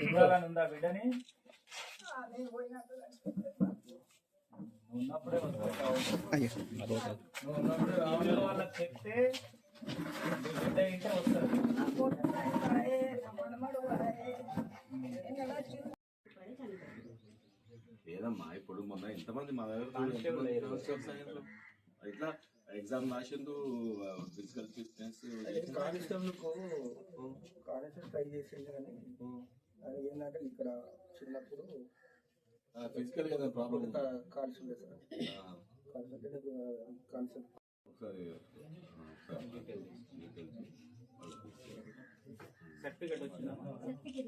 చూడాలనుందా బిడ్డని ఉన్నప్పుడే. నువ్వు వాళ్ళకి చెప్తే నీ బిడ్డ ఇంటే వస్తారు లేదమ్మా ఇప్పుడు మొన్న ఎంతమంది మా దగ్గర. ఇట్లా ఎగ్జామ్ రాసిండు ఫిజికల్ ఫిట్నెస్ కానిస్టేబుల్కు కానిస్టేబుల్ ట్రై చేసింది కానీ అది ఏంటంటే ఇక్కడ చిన్నప్పుడు ఫిజికల్ ప్రాబ్లం ఉండే సార్. ఒకసారి సర్టిఫికెట్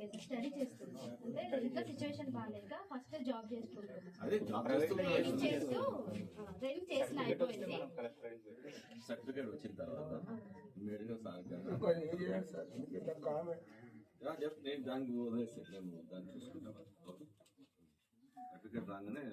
లేదు. స్టడీ చేస్తుంది. అంటే ఇంకా సిచ్యువేషన్ బాగాలేక ఫస్ట్ జాబ్ చేసుకుంటుంది. అదే జాబ్ ట్రైనింగ్ చేస్తూ ట్రైనింగ్ చేసిన అయిపోయింది. సర్టిఫికేట్ వచ్చిన తర్వాత గా సార్ నేను దానికి దాన్ని చూసుకుంటాను సర్టిఫికేట్ రాగానే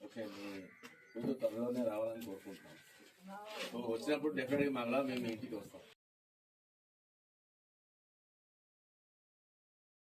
ఓకే ముందు త్వరలోనే రావాలని కోరుకుంటున్నాం సో వచ్చినప్పుడు డెఫినెట్గా మళ్ళా మేము ఇంటికి వస్తాం